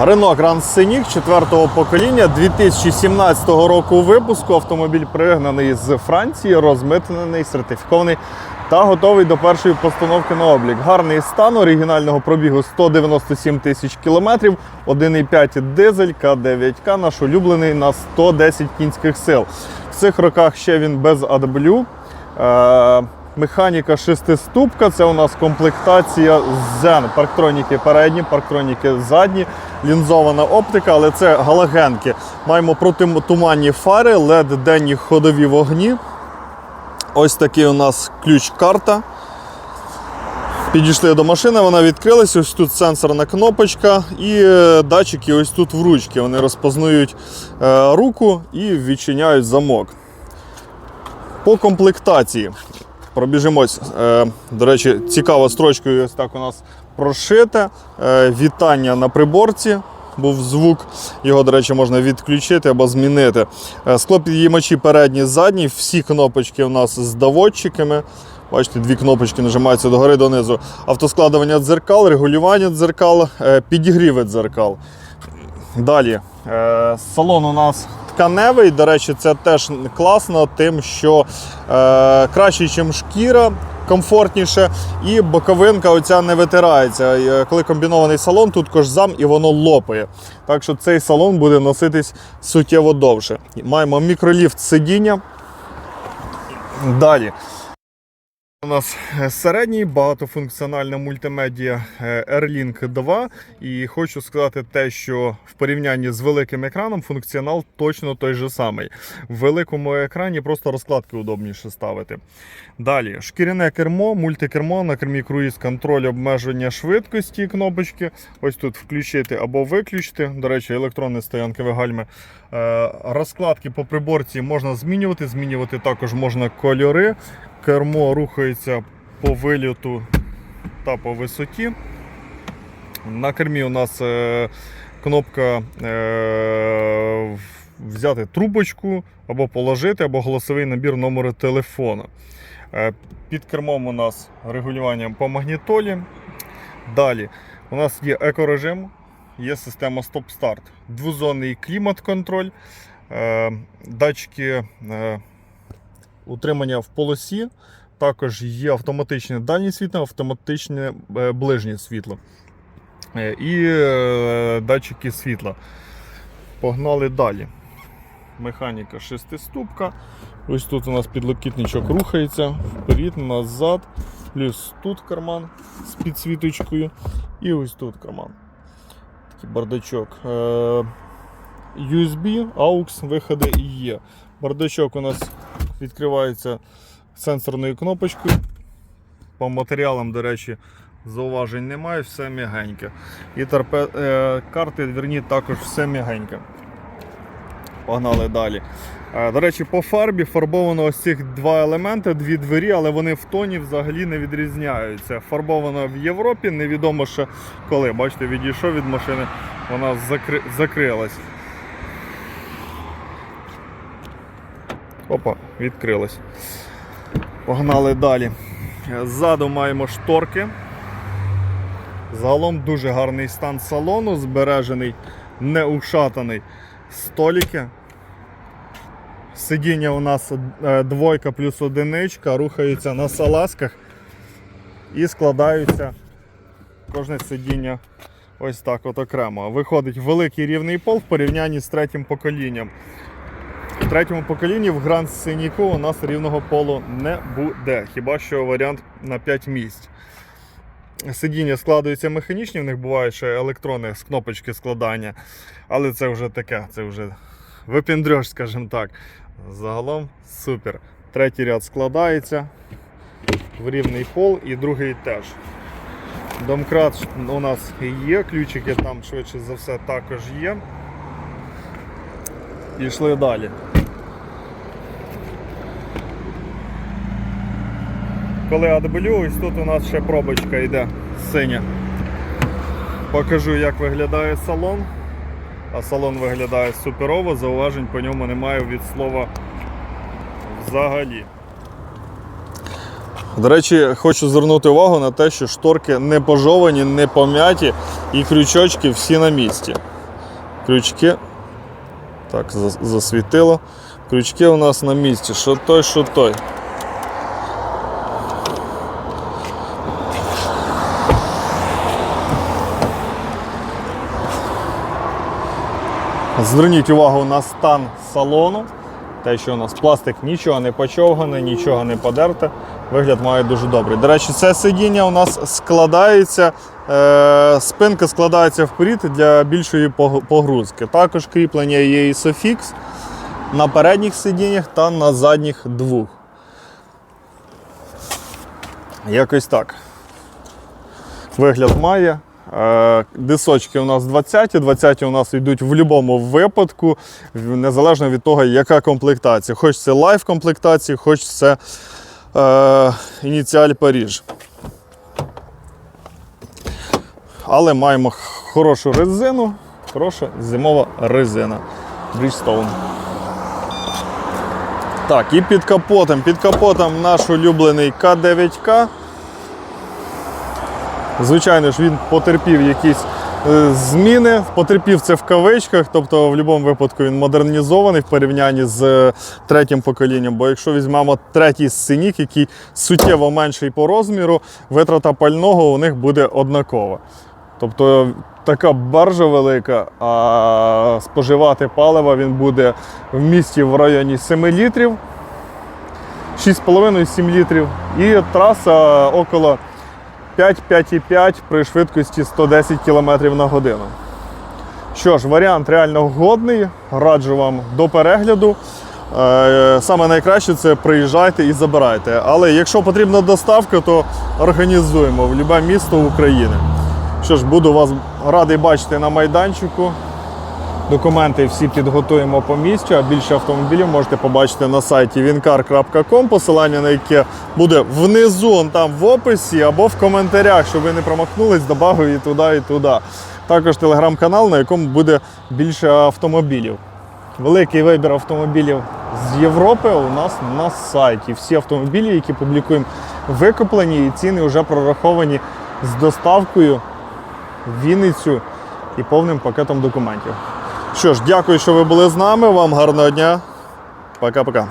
Renault Grand Scenic 4 покоління 2017 року випуску. Автомобіль пригнаний з Франції, розмитнений, сертифікований та готовий до першої постановки на облік. Гарний стан оригінального пробігу 197 тисяч кілометрів, 1,5 дизель К9К, наш улюблений на 110 кінських сил. В цих роках ще він без AW. Механіка шестиступка, це у нас комплектація Zen. Парктроніки передні, парктроніки задні, лінзована оптика, але це галогенки. Маємо протитуманні фари, LED денні ходові вогні. Ось такий у нас ключ-карта. Підійшли до машини, вона відкрилась. Ось тут сенсорна кнопочка і е, датчики ось тут в ручки. Вони розпознають е, руку і відчиняють замок. По комплектації пробіжимось. Е, До речі, цікава строчкою ось так у нас прошите. Е, Вітання на приборці. Був звук, його, до речі, можна відключити або змінити. Е, Склопідіймачі передні, задні, всі кнопочки у нас з доводчиками. Бачите, дві кнопочки нажимаються догори донизу. Автоскладування дзеркал, регулювання дзеркал, підігріви дзеркал. Далі. Салон у нас тканевий. До речі, це теж класно, тим, що е, краще, ніж шкіра, комфортніше, і боковинка оця не витирається. Е, Коли комбінований салон, тут кожзам і воно лопає. Так що цей салон буде носитись суттєво довше. Маємо мікроліфт сидіння. Далі. У нас е, середній багатофункціональна мультимедіа е, Airlink 2. І хочу сказати те, що в порівнянні з великим екраном функціонал точно той же самий. В великому екрані просто розкладки удобніше ставити. Далі, шкіряне кермо, мультикермо, на кермі круїз контроль обмеження швидкості кнопочки. Ось тут включити або виключити. До речі, електронне стоянкове гальме. Е, Розкладки по приборці можна змінювати. Змінювати також можна кольори. Кермо рухається по вильоту та по висоті. На кермі у нас е, кнопка е, взяти трубочку або положити, або голосовий набір номеру телефону. Е, під кермом у нас регулювання по магнітолі. Далі у нас є екорежим, є система стоп-старт, двозонний клімат-контроль, датчики. Е, утримання в полосі. Також є автоматичне дальнє світло, автоматичне е, ближнє світло. Е, І е, датчики світла. Погнали далі. Механіка шестиступка. Ось тут у нас підлокітничок рухається вперед, назад. Плюс тут карман з підсвіточкою. І ось тут карман. Такий бардачок. Е, USB, AUX, виходи і є. Бардачок у нас відкривається сенсорною кнопочкою. По матеріалам, до речі, зауважень немає, все м'ягеньке. І торпе... е, карти дверні також все м'ягеньке. Погнали далі. Е, До речі, по фарбі фарбовано ось цих два елементи, дві двері, але вони в тоні взагалі не відрізняються. Фарбовано в Європі, невідомо ще коли. Бачите, відійшов від машини, вона закри... закрилась. Опа, відкрилась. Погнали далі. Ззаду маємо шторки. Загалом дуже гарний стан салону, збережений, не ушатаний. Століки. Сидіння у нас е, двойка плюс одиничка, рухаються на салазках і складаються кожне сидіння ось так от окремо. Виходить великий рівний пол в порівнянні з третім поколінням. В третьому поколінні в Grand Scenic у нас рівного полу не буде. Хіба що варіант на 5 місць. Сидіння складаються механічні, в них бувають ще електрони з кнопочки складання. Але це вже таке, це вже випіндрьош, скажімо так. Загалом супер. Третій ряд складається в рівний пол і другий теж. Домкрат у нас є, ключики там швидше за все також є. Пішли далі. Коли ось тут у нас ще пробочка йде синя. Покажу, як виглядає салон. А салон виглядає суперово, зауважень по ньому немає від слова взагалі. До речі, хочу звернути увагу на те, що шторки не пожовані, не пом'яті і крючочки всі на місці. Крючки. Так, засвітило. Крючки у нас на місці. Що той, що той. Зверніть увагу на стан салону. Те, що у нас пластик нічого не почовгане, нічого не подерте. Вигляд має дуже добрий. До речі, це сидіння у нас складається, е, спинка складається вперед для більшої погрузки. Також кріплення є Isofix на передніх сидіннях та на задніх двох. Якось так. Вигляд має. Е, Дисочки у нас 20, 20 у нас йдуть в будь-якому випадку, незалежно від того, яка комплектація. Хоч це лайф комплектація, хоч це е, ініціаль Паріж. Але маємо хорошу резину, хороша зимова резина. Bridgestone. Так, і під капотом. Під капотом наш улюблений К9К. Звичайно ж, він потерпів якісь е, зміни. Потерпів це в кавичках, тобто в будь-якому випадку він модернізований в порівнянні з е, третім поколінням. Бо якщо візьмемо третій сценік, який суттєво менший по розміру, витрата пального у них буде однакова. Тобто така баржа велика, а споживати палива він буде в місті в районі 7 літрів, 6,5-7 літрів. І траса около 5-5,5 при швидкості 110 км на годину. Що ж, варіант реально годний. Раджу вам до перегляду. Е, Саме найкраще це приїжджайте і забирайте. Але якщо потрібна доставка, то організуємо в будь-яке місто України. Що ж, буду вас радий бачити на майданчику. Документи всі підготуємо по місцю, а більше автомобілів можете побачити на сайті wincar.com, посилання на яке буде внизу, там в описі або в коментарях, щоб ви не промахнулись, добавив і туди, і туди. Також телеграм-канал, на якому буде більше автомобілів. Великий вибір автомобілів з Європи у нас на сайті. Всі автомобілі, які публікуємо, викуплені, і ціни вже прораховані з доставкою в Вінницю і повним пакетом документів. Що ж, дякую, що ви були з нами. Вам гарного дня. Пока-пока.